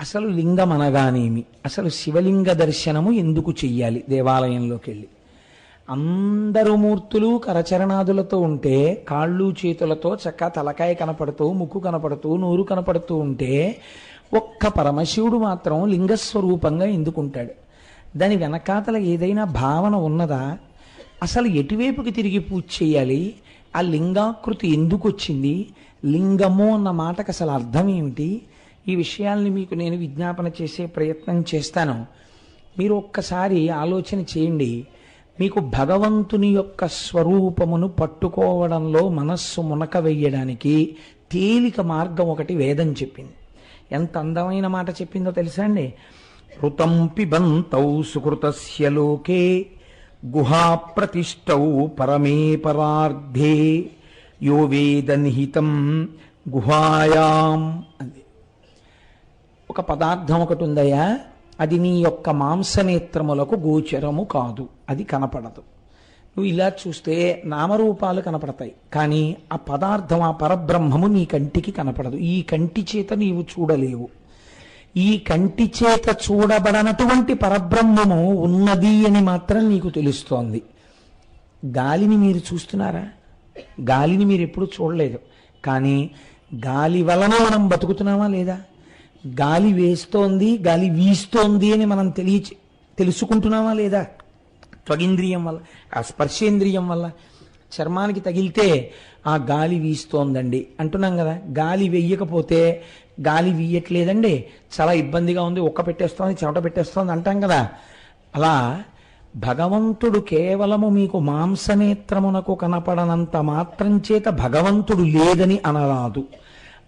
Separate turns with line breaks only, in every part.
అసలు లింగం అనగానేమి? అసలు శివలింగ దర్శనము ఎందుకు చెయ్యాలి దేవాలయంలోకి వెళ్ళి అందరు మూర్తులు కరచరణాదులతో ఉంటే కాళ్ళు చేతులతో చక్క తలకాయ కనపడుతూ ముక్కు కనపడుతూ నోరు కనపడుతూ ఉంటే ఒక్క పరమశివుడు మాత్రం లింగస్వరూపంగా ఎందుకుంటాడు? దాని వెనకాతల ఏదైనా భావన ఉన్నదా? అసలు ఎటువైపుకి తిరిగి పూజ చేయాలి ఆ లింగాకృతి ఎందుకు వచ్చింది లింగము అన్న మాటకు అసలు అర్థం ఏమిటి? ఈ విషయాల్ని మీకు నేను విజ్ఞాపన చేసే ప్రయత్నం చేస్తాను. మీరు ఒక్కసారి ఆలోచన చేయండి. మీకు భగవంతుని యొక్క స్వరూపమును పట్టుకోవడంలో మనస్సు మునక వెయ్యడానికి తేలిక మార్గం ఒకటి వేదం చెప్పింది. ఎంత అందమైన మాట చెప్పిందో తెలుసా అండి? ఋతం పిబంతౌ సుకృతస్య లోకే గుహాప్రతిష్టౌ పరమే పరార్ధే యో వేదనిహితం గుహాయాం అంది. ఒక పదార్థం ఒకటి ఉందయ్యా. అది నీ యొక్క మాంసనేత్రములకు గోచరము కాదు. అది కనపడదు. నువ్వు ఇలా చూస్తే నామరూపాలు కనపడతాయి. కానీ ఆ పదార్థం ఆ పరబ్రహ్మము నీ కంటికి కనపడదు. ఈ కంటి చేత నీవు చూడలేవు. ఈ కంటి చేత చూడబడనటువంటి పరబ్రహ్మము ఉన్నది అని మాత్రం నీకు తెలుస్తోంది. గాలిని మీరు చూస్తున్నారా? గాలిని మీరు ఎప్పుడు చూడలేదు. కానీ గాలి వలన మనం బతుకుతున్నామా లేదా? గాలి వేస్తోంది గాలి వీస్తోంది అని మనం తెలియ తెలుసుకుంటున్నామా లేదా? త్వగింద్రియం వల్ల ఆ స్పర్శేంద్రియం వల్ల చర్మానికి తగిలితే ఆ గాలి వీస్తోందండి. అంటున్నాం కదా గాలి వెయ్యకపోతే గాలి వీయట్లేదండి. చాలా ఇబ్బందిగా ఉంది ఒక్క పెట్టేస్తోంది చెమట పెట్టేస్తోంది అంటాం కదా. అలా భగవంతుడు కేవలము మీకు మాంసనేత్రమునకు కనపడనంత మాత్రం చేత భగవంతుడు లేదని అనరాదు.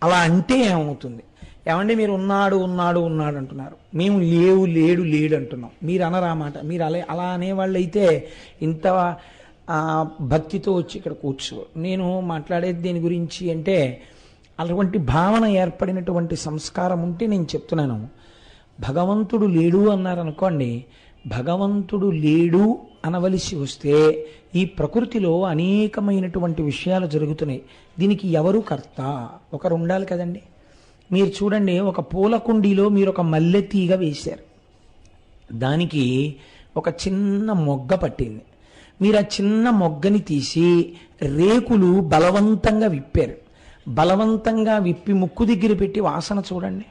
అలా అంటే ఏమవుతుంది? ఏమండి మీరు ఉన్నాడు ఉన్నాడు ఉన్నాడు అంటున్నారు. మేము లేవు లేడు లేడు అంటున్నాం. మీరు అనరా మాట? మీరు అలా అలా అనేవాళ్ళైతే ఇంత భక్తితో వచ్చి ఇక్కడ కూర్చో. నేను మాట్లాడేది దీని గురించి అంటే అటువంటి భావన ఏర్పడినటువంటి సంస్కారం ఉంటే నేను చెప్తున్నాను. భగవంతుడు లేడు అన్నారనుకోండి భగవంతుడు లేడు అనవలసి వస్తే ఈ ప్రకృతిలో అనేకమైనటువంటి విషయాలు జరుగుతున్నాయి. దీనికి ఎవరు కర్త? ఒకరు ఉండాలి కదండి. మీరు చూడండి ఒక పూల కుండీలో మీరు ఒక మల్లె తీగ వేశారు. దానికి ఒక చిన్న మొగ్గ పట్టింది. మీరు ఆ చిన్న మొగ్గని తీసి రేకులు బలవంతంగా విప్పారు. బలవంతంగా విప్పి ముక్కు దగ్గర పెట్టి వాసన చూడండి.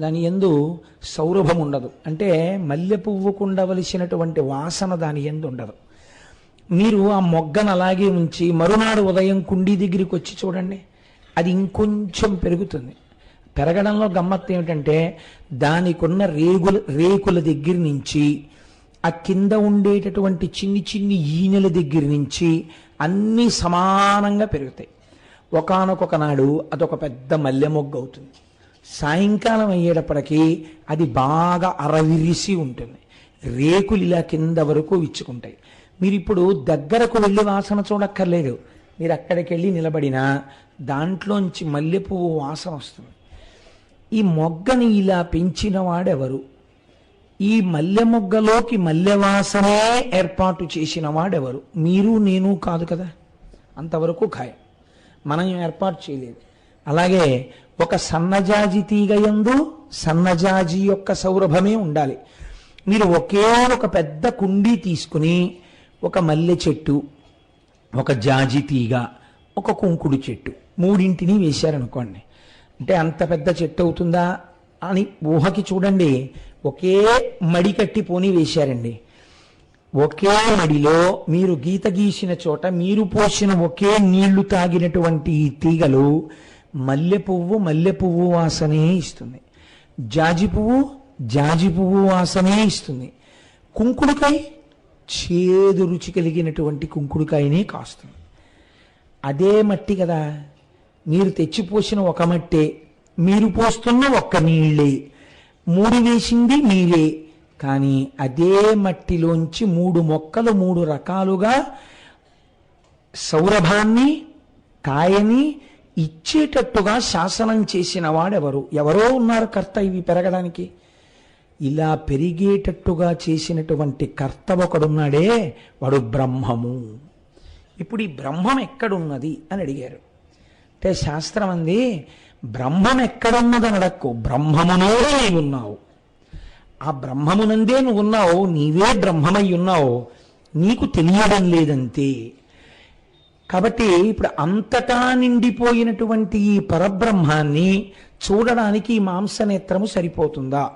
దాని ఎందు సౌరభం ఉండదు. అంటే మల్లె పువ్వుకు ఉండవలసినటువంటి వాసన దాని ఎందు ఉండదు. మీరు ఆ మొగ్గను అలాగే ఉంచి మరునాడు ఉదయం కుండీ దగ్గరికి వచ్చి చూడండి. అది ఇంకొంచెం పెరుగుతుంది. పెరగడంలో గమ్మత్తు ఏమిటంటే దానికున్న రేగుల రేకుల దగ్గర నుంచి ఆ కింద ఉండేటటువంటి చిన్ని చిన్ని ఈనెల దగ్గర నుంచి అన్నీ సమానంగా పెరుగుతాయి. ఒకానొక నాడు అదొక పెద్ద మల్లె మొగ్గు అవుతుంది. సాయంకాలం అయ్యేటప్పటికీ అది బాగా అరవిరిసి ఉంటుంది. రేకులు ఇలా కింద వరకు విచ్చుకుంటాయి. మీరు ఇప్పుడు దగ్గరకు వెళ్ళి వాసన చూడక్కర్లేదు. మీరు అక్కడికి వెళ్ళి నిలబడినా దాంట్లోంచి మల్లెపువ్వు వాసన వస్తుంది. ఈ మొగ్గని ఇలా పెంచిన వాడెవరు ఈ మల్లె మొగ్గలోకి మల్లెవాసనే ఏర్పాటు చేసిన వాడెవరు మీరు నేను కాదు కదా? అంతవరకు ఖాయం. మనం ఏర్పాటు చేయలేదు. అలాగే ఒక సన్నజాజి తీగ యందు సన్నజాజి యొక్క సౌరభమే ఉండాలి. మీరు ఒకే ఒక పెద్ద కుండీ తీసుకుని ఒక మల్లె చెట్టు ఒక జాజి తీగ ఒక కుంకుడు చెట్టు మూడింటిని వేశారనుకోండి. అంటే అంత పెద్ద చెట్టు అవుతుందా అని ఊహకి చూడండి. ఒకే మడి కట్టి పోనీ వేశారండి. ఒకే మడిలో మీరు గీత గీసిన చోట మీరు పోసిన ఒకే నీళ్ళు తాగినటువంటి ఈ తీగలు మల్లె పువ్వు మల్లె పువ్వు వాసనే ఇస్తుంది. జాజి పువ్వు జాజి పువ్వు వాసనే ఇస్తుంది. కుంకుడుకాయ చేదు రుచి కలిగినటువంటి కుంకుడుకాయనే కాస్తుంది. అదే మట్టి కదా. మీరు తెచ్చిపోసిన ఒక మట్టే మీరు పోస్తున్న ఒక్క నీళ్ళే. మూడు వేసింది మీరే. కానీ అదే మట్టిలోంచి మూడు మొక్కలు మూడు రకాలుగా సౌరభాన్ని కాయని ఇచ్చేటట్టుగా శాసనం చేసిన వాడెవరు? ఎవరో ఉన్నారు కర్త ఇవి పెరగడానికి. ఇలా పెరిగేటట్టుగా చేసినటువంటి కర్త ఒకడున్నాడే వాడు బ్రహ్మము. ఇప్పుడు ఈ బ్రహ్మం ఎక్కడున్నది అని అడిగారు. అంటే శాస్త్రం అంది బ్రహ్మం ఎక్కడున్నదని అడక్కు బ్రహ్మమునోడే నీవు ఉన్నావు ఆ బ్రహ్మమునందే నువ్వు ఉన్నావు నీవే బ్రహ్మమై ఉన్నావు నీకు తెలియడం లేదంతే. కాబట్టి ఇప్పుడు అంతటా నిండిపోయినటువంటి ఈ పరబ్రహ్మాన్ని చూడడానికి ఈ మాంసనేత్రము సరిపోతుందా?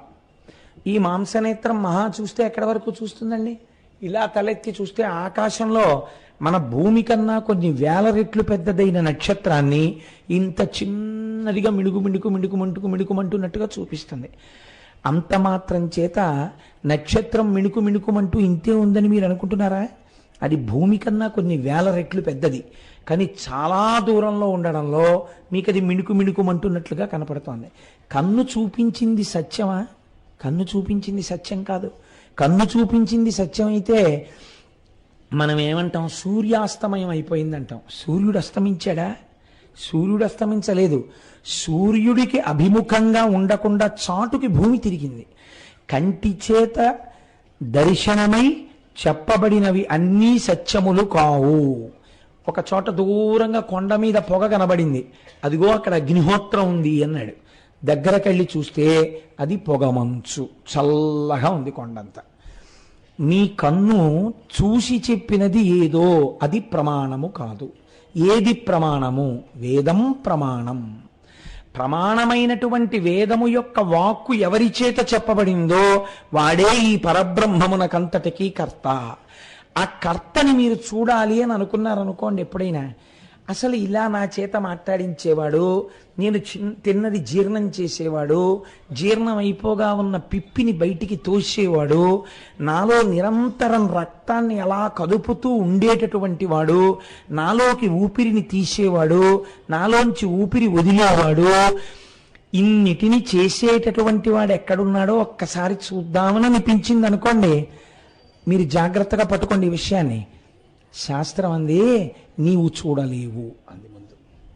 ఈ మాంసనేత్రం మహా చూస్తే ఎక్కడి వరకు చూస్తుందండి? ఇలా తలెత్తి చూస్తే ఆకాశంలో మన భూమి కన్నా కొన్ని వేల రెట్లు పెద్దదైన నక్షత్రాన్ని ఇంత చిన్నదిగా మిడుగు మిడుకు మిడుగు మంటుకు మిడుకుమంటున్నట్టుగా చూపిస్తుంది. అంత మాత్రం చేత నక్షత్రం మిణుకు మిణుకుమంటూ ఇంతే ఉందని మీరు అనుకుంటున్నారా? అది భూమి కన్నా కొన్ని వేల రెట్లు పెద్దది. కానీ చాలా దూరంలో ఉండడంలో మీకు అది మిణుకు మిణుకుమంటున్నట్లుగా కనపడుతోంది. కన్ను చూపించింది సత్యమా? కన్ను చూపించింది సత్యం కాదు. కన్ను చూపించింది సత్యం అయితే మనం ఏమంటాం సూర్యాస్తమయం అయిపోయిందంటాం. సూర్యుడు అస్తమించాడా? సూర్యుడు అస్తమించలేదు. సూర్యుడికి అభిముఖంగా ఉండకుండా చాటుకి భూమి తిరిగింది. కంటి చేత దర్శనమై చెప్పబడినవి అన్నీ సత్యములు కావు. ఒక చోట దూరంగా కొండ మీద పొగ కనబడింది. అదిగో అక్కడ అగ్నిహోత్రం ఉంది అన్నాడు. దగ్గరకెళ్ళి చూస్తే అది పొగమంచు చల్లగా ఉంది కొండంతా. నీ కన్ను చూసి చెప్పినది ఏదో అది ప్రమాణము కాదు. ఏది ప్రమాణము? వేదం ప్రమాణం. ప్రమాణమైనటువంటి వేదము యొక్క వాక్కు ఎవరి చేత చెప్పబడిందో వాడే ఈ పరబ్రహ్మమునకంతటికీ కర్త. ఆ కర్తని మీరు చూడాలి అని అనుకున్నారనుకోండి ఎప్పుడైనా అసలు ఇలా నా చేత మాట్లాడించేవాడు నేను తిన్నది జీర్ణం చేసేవాడు జీర్ణం అయిపోగా ఉన్న పిప్పిని బయటికి తోసేవాడు నాలో నిరంతరం రక్తాన్ని ఎలా కదుపుతూ ఉండేటటువంటి వాడు నాలోకి ఊపిరిని తీసేవాడు నాలోంచి ఊపిరి వదిలేవాడు ఇన్నిటిని చేసేటటువంటి వాడు ఎక్కడున్నాడో ఒక్కసారి చూద్దామని అనిపించింది అనుకోండి మీరు జాగ్రత్తగా పట్టుకోండి ఈ విషయాన్ని. శాస్త్రం అంది నీవు చూడలేవు. అంది ముందు.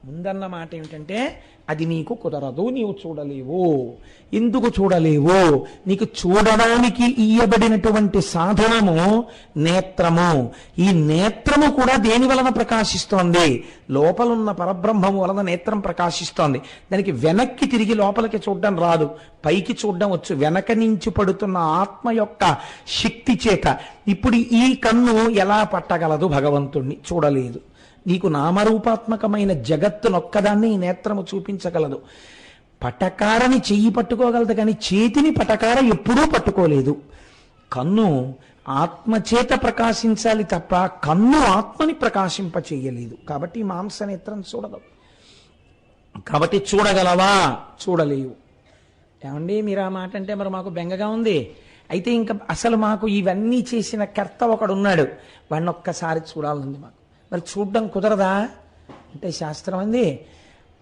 ముందన్న మాట ఏమిటంటే అది నీకు కుదరదు నీవు చూడలేవు. ఎందుకు చూడలేవు? నీకు చూడడానికి ఇయ్యబడినటువంటి సాధనము నేత్రము. ఈ నేత్రము కూడా దేని వలన ప్రకాశిస్తోంది? లోపలున్న పరబ్రహ్మము వలన నేత్రం ప్రకాశిస్తోంది. దానికి వెనక్కి తిరిగి లోపలికి చూడడం రాదు. పైకి చూడడం వచ్చు. వెనక నుంచి పడుతున్న ఆత్మ యొక్క శక్తి చేత. ఇప్పుడు ఈ కన్ను ఎలా పట్టగలదు భగవంతుణ్ణి? చూడలేదు. నీకు నామరూపాత్మకమైన జగత్తునొక్కదాన్ని ఈ నేత్రము చూపించగలదు. పటకారని చెయ్యి పట్టుకోగలదు కానీ చేతిని పటకార ఎప్పుడూ పట్టుకోలేదు. కన్ను ఆత్మచేత ప్రకాశించాలి తప్ప కన్ను ఆత్మని ప్రకాశింప చేయలేదు కాబట్టి ఈ మాంసనేత్రం చూడదు. కాబట్టి చూడగలవా? చూడలేవు. ఏమండి మీరు ఆ మాట అంటే మరి మాకు బెంగగా ఉంది. అయితే ఇంకా అసలు మాకు ఇవన్నీ చేసిన కర్త ఒకడు ఉన్నాడు వాడిని ఒక్కసారి చూడాలంది మాకు. మరి చూడడం కుదరదా? అంటే శాస్త్రం అంది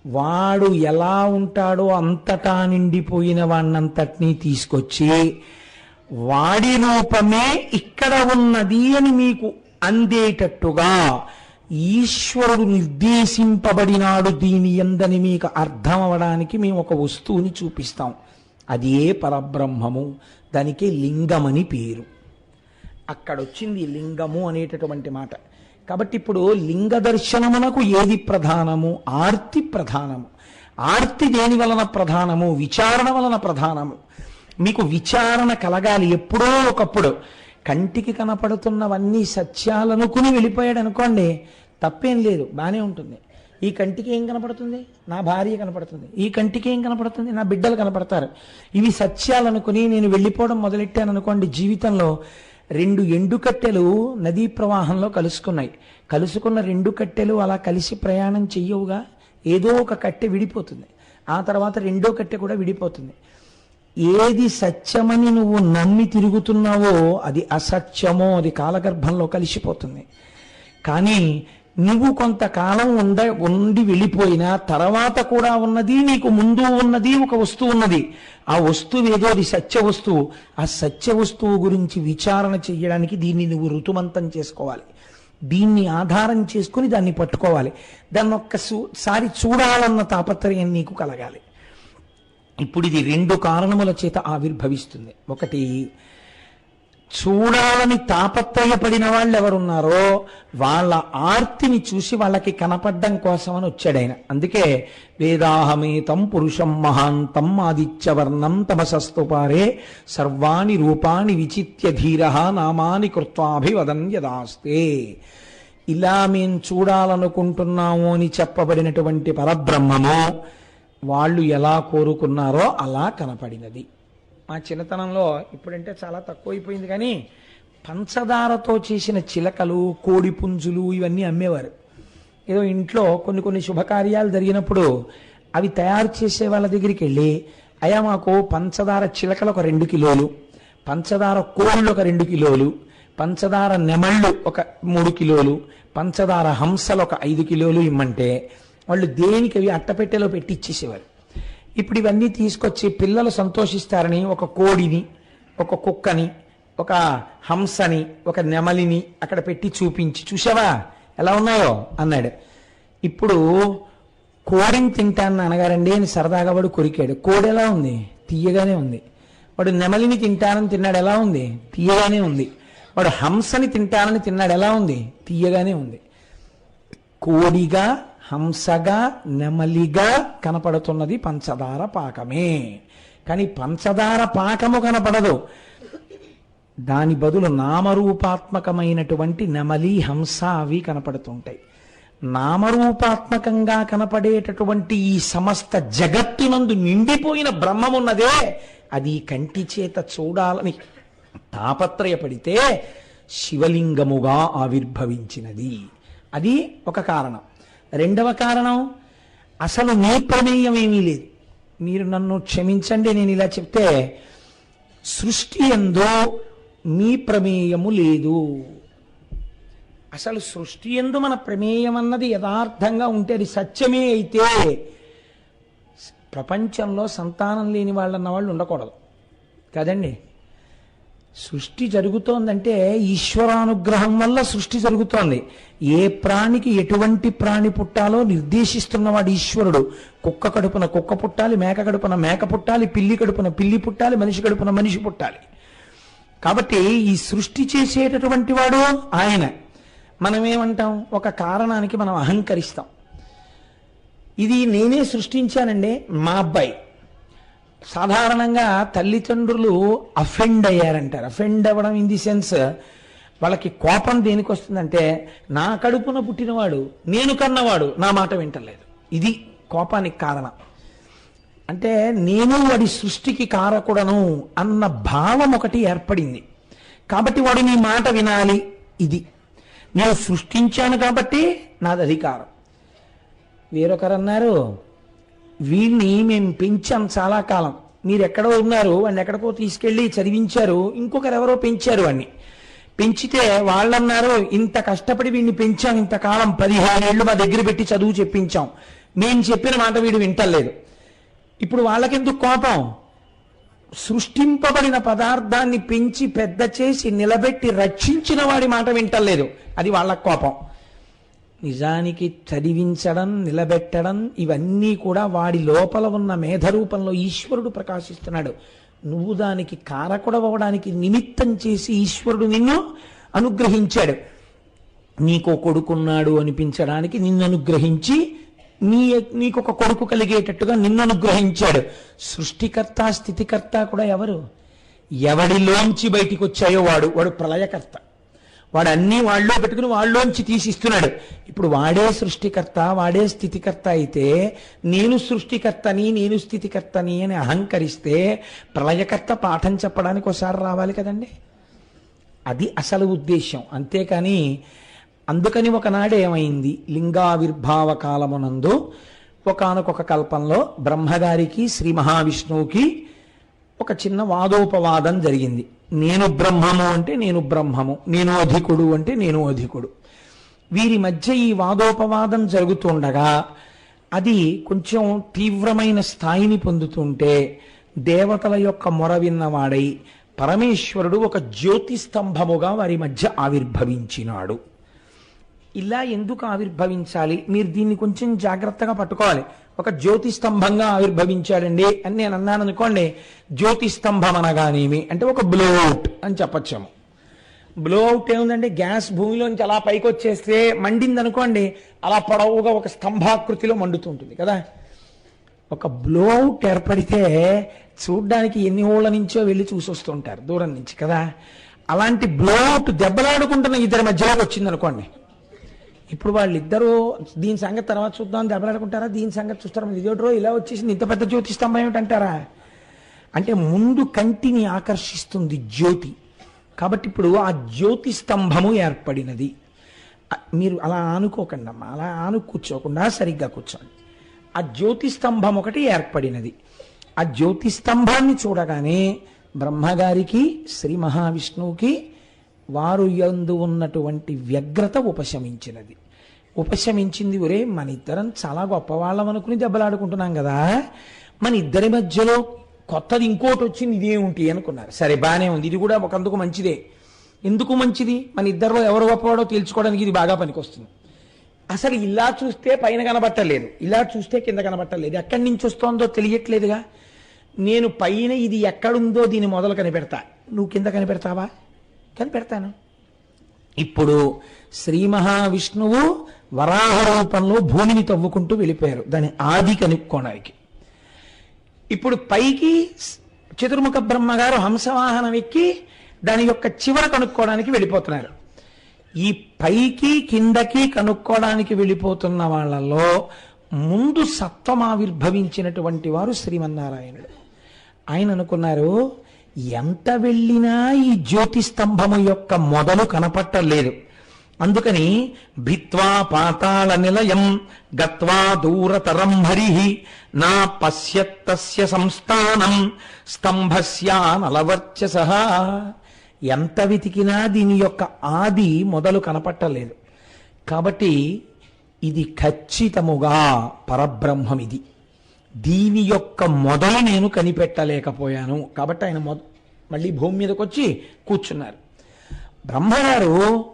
వాడు ఎలా ఉంటాడో అంతటా నిండిపోయిన వాణ్ణంతటినీ తీసుకొచ్చి వాడి రూపమే ఇక్కడ ఉన్నది అని మీకు అందేటట్టుగా ఈశ్వరుడు నిర్దేశింపబడినాడు దీని ఎందని మీకు అర్థం అవడానికి మేము ఒక వస్తువుని చూపిస్తాం. అది ఏ పరబ్రహ్మము దానికి లింగమని పేరు. అక్కడొచ్చింది లింగము అనేటటువంటి మాట. కాబట్టి ఇప్పుడు లింగ దర్శనమునకు ఏది ప్రధానము? ఆర్తి ప్రధానము. ఆర్తి దేని వలన ప్రధానము? విచారణ వలన ప్రధానము. మీకు విచారణ కలగాలి ఎప్పుడో ఒకప్పుడు. కంటికి కనపడుతున్నవన్నీ సత్యాలనుకుని వెళ్ళిపోయాడు అనుకోండి తప్పేం లేదు బాగానే ఉంటుంది. ఈ కంటికి ఏం కనపడుతుంది? నా భార్య కనపడుతుంది. ఈ కంటికి ఏం కనపడుతుంది? నా బిడ్డలు కనపడతారు. ఇవి సత్యాలనుకుని నేను వెళ్ళిపోవడం మొదలెట్టాను అనుకోండి జీవితంలో రెండు ఎండు కట్టెలు నదీ ప్రవాహంలో కలుసుకున్నాయి. కలుసుకున్న రెండు కట్టెలు అలా కలిసి ప్రయాణం చెయ్యవుగా. ఏదో ఒక కట్టె విడిపోతుంది. ఆ తర్వాత రెండో కట్టె కూడా విడిపోతుంది. ఏది సత్యమని నువ్వు నమ్మి తిరుగుతున్నావో అది అసత్యమో అది కాలగర్భంలో కలిసిపోతుంది. కానీ నువ్వు కొంతకాలం ఉండ ఉండి వెళ్ళిపోయినా తర్వాత కూడా ఉన్నది నీకు ముందు ఉన్నది ఒక వస్తువు ఉన్నది. ఆ వస్తువు ఏదో అది సత్య వస్తువు. ఆ సత్య వస్తువు గురించి విచారణ చేయడానికి దీన్ని నువ్వు ఋతుమంతం చేసుకోవాలి. దీన్ని ఆధారం చేసుకుని దాన్ని పట్టుకోవాలి. దాన్ని ఒక్కసారి చూడాలన్న తాపత్రయం నీకు కలగాలి. ఇప్పుడు ఇది రెండు కారణముల చేత ఆవిర్భవిస్తుంది. ఒకటి చూడాలని తాపత్రయపడిన వాళ్ళు ఎవరున్నారో వాళ్ళ ఆర్తిని చూసి వాళ్ళకి కనపడ్డం కోసమని వచ్చాడు ఆయన. అందుకే వేదాహమేతం పురుషం మహాంతం ఆదిత్యవర్ణం తమసస్తుపారే సర్వాణి రూపాణి విచిత్య ధీర నామాని కృత్వాభివదన్ యదాస్తే. ఇలా మేం చూడాలనుకుంటున్నాము అని చెప్పబడినటువంటి పరబ్రహ్మము వాళ్ళు ఎలా కోరుకున్నారో అలా కనపడినది. మా చిన్నతనంలో ఇప్పుడంటే చాలా తక్కువైపోయింది కానీ పంచదారతో చేసిన చిలకలు కోడిపుంజులు ఇవన్నీ అమ్మేవారు. ఏదో ఇంట్లో కొన్ని కొన్ని శుభకార్యాలు జరిగినప్పుడు అవి తయారు చేసే వాళ్ళ దగ్గరికి వెళ్ళి అయ్యా మాకు పంచదార చిలకలు ఒక రెండు కిలోలు పంచదార కోళ్ళు ఒక రెండు కిలోలు పంచదార నెమళ్ళు ఒక మూడు కిలోలు పంచదార హంసలు ఒక ఐదు కిలోలు ఇమ్మంటే వాళ్ళు దేనికి అవి అట్టపెట్టెలో పెట్టి ఇచ్చేసేవారు. ఇప్పుడు ఇవన్నీ తీసుకొచ్చి పిల్లలు సంతోషిస్తారని ఒక కోడిని ఒక కుక్కని ఒక హంసని ఒక నెమలిని అక్కడ పెట్టి చూపించి చూసావా ఎలా ఉన్నాయో? అన్నాడు. ఇప్పుడు కోడిని తింటాను అనగారండి అని సరదాగా వాడు కొరికాడు. కోడి ఎలా ఉంది? తీయగానే ఉంది. వాడు నెమలిని తింటానని తిన్నాడు ఎలా ఉంది? తీయగానే ఉంది. వాడు హంసని తింటానని తిన్నాడు ఎలా ఉంది? తీయగానే ఉంది. కోడిగా హంసగా నెమలిగా కనపడుతున్నది పంచదార పాకమే. కానీ పంచదార పాకము కనపడదు. దాని బదులు నామరూపాత్మకమైనటువంటి నెమలి హంస అవి కనపడుతుంటాయి. నామరూపాత్మకంగా కనపడేటటువంటి ఈ సమస్త జగత్తునందు నిండిపోయిన బ్రహ్మమున్నదే అది కంటి చేత చూడాలని తాపత్రయపడితే శివలింగముగా ఆవిర్భవించినది. అది ఒక కారణం. రెండవ కారణం అసలు నీ ప్రమేయం ఏమీ లేదు. మీరు నన్ను క్షమించండి నేను ఇలా చెప్తే సృష్టి ఎందో మీ ప్రమేయము లేదు. అసలు సృష్టి ఎందు మన ప్రమేయం అన్నది యథార్థంగా ఉంటే అది సత్యమే అయితే ప్రపంచంలో సంతానం లేని వాళ్ళు అన్న వాళ్ళు ఉండకూడదు. కదండి? సృష్టి జరుగుతోందంటే ఈశ్వరానుగ్రహం వల్ల సృష్టి జరుగుతోంది. ఏ ప్రాణికి ఎటువంటి ప్రాణి పుట్టాలో నిర్దేశిస్తున్నవాడు ఈశ్వరుడు. కుక్క కడుపున కుక్క పుట్టాలి మేక కడుపున మేక పుట్టాలి పిల్లి కడుపున పిల్లి పుట్టాలి మనిషి కడుపున మనిషి పుట్టాలి. కాబట్టి ఈ సృష్టి చేసేటటువంటి వాడు ఆయన. మనం ఏమంటాం? ఒక కారణానికి మనం అహంకరిస్తాం. ఇది నేనే సృష్టించానండి మా అబ్బాయి. సాధారణంగా తల్లిదండ్రులు అఫెండ్ అయ్యారంటారు. అఫెండ్ అవ్వడం ఇన్ ది సెన్స్ వాళ్ళకి కోపం దేనికి వస్తుందంటే నా కడుపున పుట్టినవాడు నేను కన్నవాడు నా మాట వింటలేదు. ఇది కోపానికి కారణం. అంటే నేను వాడి సృష్టికి కారకుడను అన్న భావం ఒకటి ఏర్పడింది. కాబట్టి వాడు నీ మాట వినాలి ఇది. నేను సృష్టించాను కాబట్టి నాది అధికారం. వేరొకరు అన్నారు వీడిని మేము పెంచాం చాలా కాలం. మీరు ఎక్కడో ఉన్నారు వాడిని ఎక్కడికో తీసుకెళ్ళి చదివించారు ఇంకొకరు ఎవరో పెంచారు వాడిని పెంచితే వాళ్ళన్నారు ఇంత కష్టపడి వీడిని పెంచాం ఇంతకాలం పదిహేను ఏళ్ళు మా దగ్గర పెట్టి చదువు చెప్పించాం. మేము చెప్పిన మాట వీడు వింటలేదు. ఇప్పుడు వాళ్ళకెందుకు కోపం? సృష్టింపబడిన పదార్థాన్ని పెంచి పెద్ద చేసి నిలబెట్టి రక్షించిన వాడి మాట వింటలేదు. అది వాళ్ళ కోపం. నిజానికి చదివించడం నిలబెట్టడం ఇవన్నీ కూడా వాడి లోపల ఉన్న మేధరూపంలో ఈశ్వరుడు ప్రకాశిస్తున్నాడు. నువ్వు దానికి కారకుడవడానికి నిమిత్తం చేసి ఈశ్వరుడు నిన్ను అనుగ్రహించాడు. నీకో కొడుకున్నాడు అనిపించడానికి నిన్ను అనుగ్రహించి నీ నీకు ఒక కొడుకు కలిగేటట్టుగా నిన్ను అనుగ్రహించాడు. సృష్టికర్త స్థితికర్త కూడా ఎవరు? ఎవడిలోంచి బయటికి వచ్చాయో వాడు. వాడు ప్రళయకర్త. వాడు అన్నీ వాళ్ళలో పెట్టుకుని వాళ్ళలోంచి తీసిస్తున్నాడు. ఇప్పుడు వాడే సృష్టికర్త వాడే స్థితికర్త అయితే నేను సృష్టికర్తని నేను స్థితికర్తని అని అహంకరిస్తే ప్రళయకర్త పాఠం చెప్పడానికి ఒకసారి రావాలి కదండి? అది అసలు ఉద్దేశం అంతేకాని అందుకని ఒకనాడు ఏమైంది? లింగావిర్భావ కాలమునందు ఒకనొక కల్పంలో బ్రహ్మగారికి శ్రీ మహావిష్ణువుకి ఒక చిన్న వాదోపవాదం జరిగింది. నేను బ్రహ్మము అంటే నేను బ్రహ్మము నేను అధికుడు అంటే నేను అధికుడు. వీరి మధ్య ఈ వాదోపవాదం జరుగుతుండగా అది కొంచెం తీవ్రమైన స్థాయిని పొందుతుంటే దేవతల యొక్క మొర విన్నవాడై పరమేశ్వరుడు ఒక జ్యోతి స్తంభముగా వారి మధ్య ఆవిర్భవించినాడు. ఇలా ఎందుకు ఆవిర్భవించాలి? మీరు దీన్ని కొంచెం జాగ్రత్తగా పట్టుకోవాలి. ఒక జ్యోతి స్తంభంగా ఆవిర్భవించాడండి అని నేను అన్నాను అనుకోండి జ్యోతి స్తంభం అనగానేమి? అంటే ఒక బ్లోఅవుట్ అని చెప్పచ్చాము బ్లోఅవుట్ ఏముందంటే గ్యాస్ భూమిలోంచి అలా పైకి వచ్చేస్తే మండింది అనుకోండి అలా పొడవుగా ఒక స్తంభాకృతిలో మండుతుంటుంది కదా. ఒక బ్లోఅవుట్ ఏర్పడితే చూడ్డానికి ఎన్ని ఊళ్ళ నుంచో వెళ్ళి చూసి వస్తుంటారు దూరం నుంచి కదా. అలాంటి బ్లోఅవుట్ దెబ్బలాడుకుంటున్న ఇద్దరి మధ్యలోకి వచ్చింది అనుకోండి ఇప్పుడు వాళ్ళిద్దరూ దీని సంగతి తర్వాత చూద్దాం దెబ్బలాడుకుంటారా? దీని సంగతి చూస్తారా? ఇదేట్రో ఇలా వచ్చేసింది ఇంత పెద్ద జ్యోతి స్తంభం ఏమిటంటారా? అంటే ముందు కంటిని ఆకర్షిస్తుంది జ్యోతి. కాబట్టి ఇప్పుడు ఆ జ్యోతి స్తంభము ఏర్పడినది. మీరు అలా ఆనుకోకండి అమ్మా అలా ఆను కూర్చోకుండా సరిగ్గా కూర్చోండి. ఆ జ్యోతి స్తంభం ఒకటి ఏర్పడినది. ఆ జ్యోతి స్తంభాన్ని చూడగానే బ్రహ్మగారికి శ్రీ మహావిష్ణువుకి వారు ఎందు ఉన్నటువంటి వ్యగ్రత ఉపశమించినది. ఉపశమించింది ఒరే మన ఇద్దరం చాలా గొప్పవాళ్ళం అనుకుని దెబ్బలాడుకుంటున్నాం కదా. మన ఇద్దరి మధ్యలో కొత్తది ఇంకోటి వచ్చింది ఇదేమిటి అనుకున్నారు. సరే బాగానే ఉంది. ఇది కూడా ఒకందుకు మంచిదే. ఎందుకు మంచిది? మన ఇద్దరిలో ఎవరు గొప్పవాడో తెలుసుకోవడానికి ఇది బాగా పనికొస్తుంది. అసలు ఇలా చూస్తే పైన కనబట్టలేదు. ఇలా చూస్తే కింద కనబట్టలేదు. ఎక్కడి నుంచి వస్తోందో తెలియట్లేదుగా. నేను పైన ఇది ఎక్కడుందో దీని మొదలు కనిపెడతా. నువ్వు కింద కనిపెడతావా? కనిపెడతాను ఇప్పుడు శ్రీ మహావిష్ణువు వరాహ రూపంలో భూమిని తవ్వుకుంటూ వెళ్ళిపోయారు. దాని ఆది కనుక్కోవడానికి ఇప్పుడు పైకి చతుర్ముఖ బ్రహ్మగారు హంసవాహనం ఎక్కి దాని యొక్క చివర కనుక్కోవడానికి వెళ్ళిపోతున్నారు. ఈ పైకి కిందకి కనుక్కోవడానికి వెళ్ళిపోతున్న వాళ్ళలో ముందు సత్వం ఆవిర్భవించినటువంటి వారు శ్రీమన్నారాయణుడు. ఆయన అనుకున్నారు ఎంత వెళ్ళినా ఈ జ్యోతి స్తంభము యొక్క మొదలు కనపట్టలేదు. అందుకని భిత్వా పాతాళ నిలయం గత్వా దూరతరం హరి నా పశ్యత్తస్య సంస్థానం స్తంభస్యానలవర్చస. ఎంత వెతికినా దీని యొక్క ఆది మొదలు కనపట్టలేదు. కాబట్టి ఇది ఖచ్చితముగా పరబ్రహ్మం ఇది దీని యొక్క మొదలు నేను కనిపెట్టలేకపోయాను. కాబట్టి ఆయన మళ్ళీ భూమి మీదకి వచ్చి కూర్చున్నారు. బ్రహ్మగారు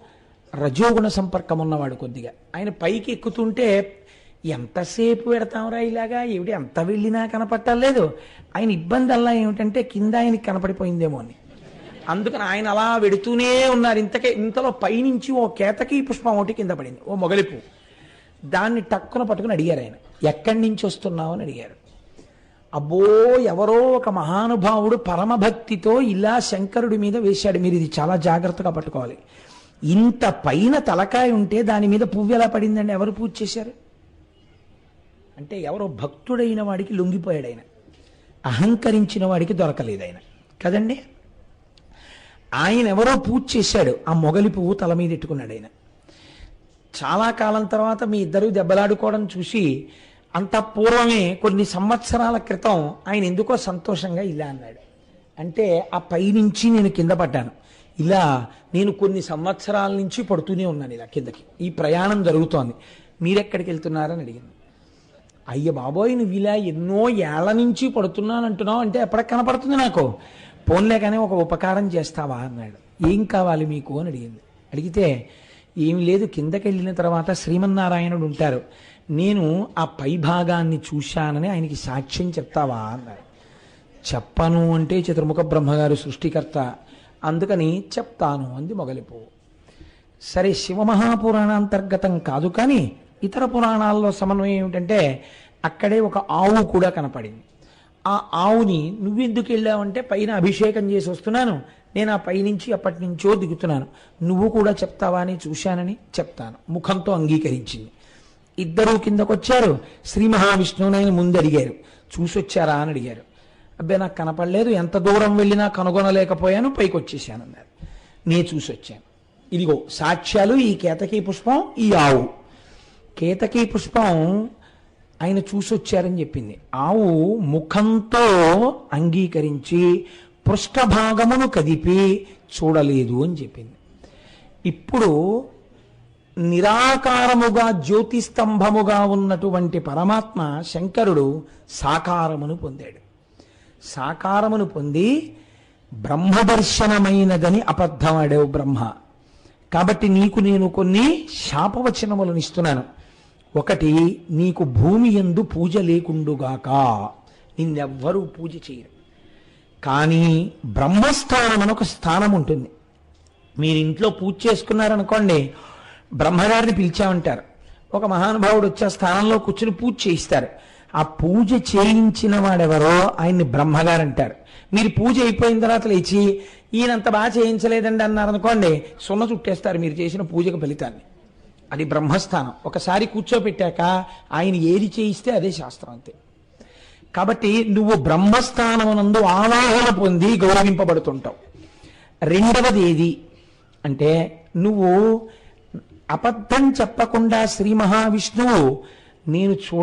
రజోగుణ సంపర్కం ఉన్నవాడు కొద్దిగా. ఆయన పైకి ఎక్కుతుంటే ఎంతసేపు పెడతాంరా ఇలాగా? ఏమిటి ఎంత వెళ్ళినా కనపట్టలేదు ఆయన ఇబ్బంది అలా ఏమిటంటే కింద ఆయనకి కనపడిపోయిందేమో అని. అందుకని ఆయన అలా వెడుతూనే ఉన్నారు. ఇంతకే ఇంతలో పైనుంచి ఓ కేతకి పుష్పం ఒకటి కింద పడింది. ఓ మొగలిపు. దాన్ని టక్కున పట్టుకుని అడిగారు ఆయన. ఎక్కడి నుంచి వస్తున్నావు? అని అడిగారు. అబ్బో ఎవరో ఒక మహానుభావుడు పరమభక్తితో ఇలా శంకరుడి మీద వేశాడు. మీరు ఇది చాలా జాగ్రత్తగా పట్టుకోవాలి. ఇంత పైన తలకాయ ఉంటే దాని మీద పువ్వు ఎలా పడిందండి? ఎవరు పూజ చేశారు? అంటే ఎవరో భక్తుడైన వాడికి లొంగిపోయాడు ఆయన. అహంకరించిన వాడికి దొరకలేదు ఆయన. కదండి? ఆయన ఎవరో పూజ చేశాడు. ఆ మొగలి పువ్వు తల మీద ఎట్టుకున్నాడు ఆయన. చాలా కాలం తర్వాత మీ ఇద్దరు దెబ్బలాడుకోవడం చూసి అంత పూర్వమే కొన్ని సంవత్సరాల క్రితం ఆయన ఎందుకో సంతోషంగా ఇలా అన్నాడు. అంటే ఆ పైనుంచి నేను కింద పడ్డాను. ఇలా నేను కొన్ని సంవత్సరాల నుంచి పడుతూనే ఉన్నాను ఇలా కిందకి. ఈ ప్రయాణం జరుగుతోంది. మీరెక్కడికి వెళ్తున్నారని అడిగింది అయ్య బాబోయ్ నువ్వు ఇలా ఎన్నో ఏళ్ళ నుంచి పడుతున్నాను అంటున్నావు అంటే ఎప్పటికి కనపడుతుంది నాకు. పోన్లే కానీ ఒక ఉపకారం చేస్తావా అన్నాడు. ఏం కావాలి మీకు అని అడిగింది. అడిగితే ఏం లేదు కిందకి వెళ్ళిన తర్వాత శ్రీమన్నారాయణుడు ఉంటారు. నేను ఆ పై భాగాన్ని చూశానని ఆయనకి సాక్ష్యం చెప్తావా అన్నారు చెప్పను అంటే చతుర్ముఖ బ్రహ్మగారు సృష్టికర్త అందుకని చెప్తాను అంది మొగలిపువ్వు సరే శివమహాపురాణాంతర్గతం కాదు కానీ ఇతర పురాణాల్లో సమన్వయం ఏమిటంటే అక్కడే ఒక ఆవు కూడా కనపడింది. ఆ ఆవుని నువ్వెందుకు వెళ్ళావంటే పైన అభిషేకం చేసి వస్తున్నాను. నేను ఆ పైనుంచి అప్పటి నుంచో దిగుతున్నాను. నువ్వు కూడా చెప్తావా అని చూశానని చెప్తాను. ముఖంతో అంగీకరించింది. ఇద్దరూ కిందకొచ్చారు. శ్రీ మహావిష్ణువుని ఆయన ముందు అడిగారు చూసొచ్చారా అని అడిగారు. అబ్బాయి నాకు కనపడలేదు. ఎంత దూరం వెళ్ళినా కనుగొనలేకపోయాను పైకి వచ్చేసాను అన్నారు నే చూసొచ్చాను. ఇదిగో సాక్ష్యాలు ఈ కేతకీ పుష్పం ఈ ఆవు. కేతకీ పుష్పం ఆయన చూసొచ్చారని చెప్పింది. ఆవు ముఖంతో అంగీకరించి పృష్ఠభాగమును కదిపి చూడలేదు అని చెప్పింది. ఇప్పుడు నిరాకారముగా జ్యోతి స్తంభముగా ఉన్నటువంటి పరమాత్మ శంకరుడు సాకారమును పొందాడు. సాకారమును పొంది బ్రహ్మదర్శనమైనదని అబద్ధమాడావు బ్రహ్మ. కాబట్టి నీకు నేను కొన్ని శాపవచనములను ఇస్తున్నాను. ఒకటి నీకు భూమి ఎందు పూజ లేకుండుగాక. నిన్నెవ్వరూ పూజ చేయరు. కానీ బ్రహ్మస్థానం అని ఒక స్థానం ఉంటుంది మీరు ఇంట్లో పూజ చేసుకున్నారనుకోండి బ్రహ్మగారిని పిలిచామంటారు. ఒక మహానుభావుడు వచ్చే స్థానంలో కూర్చుని పూజ చేయిస్తారు. ఆ పూజ చేయించిన వాడెవరో ఆయన్ని బ్రహ్మగారు అంటారు. మీరు పూజ అయిపోయిన తర్వాత లేచి ఈయనంత బాగా చేయించలేదండి అన్నారు అనుకోండి సున్న చుట్టేస్తారు మీరు చేసిన పూజకు ఫలితాన్ని. అది బ్రహ్మస్థానం. ఒకసారి కూర్చోపెట్టాక ఆయన ఏది చేయిస్తే అదే శాస్త్రం అంతే. కాబట్టి నువ్వు బ్రహ్మస్థానమునందు ఆవాహన పొంది గౌరవింపబడుతుంటావు. రెండవది ఏది? అంటే నువ్వు అబద్ధం చెప్పకుండా శ్రీ మహావిష్ణువు నేను చూడ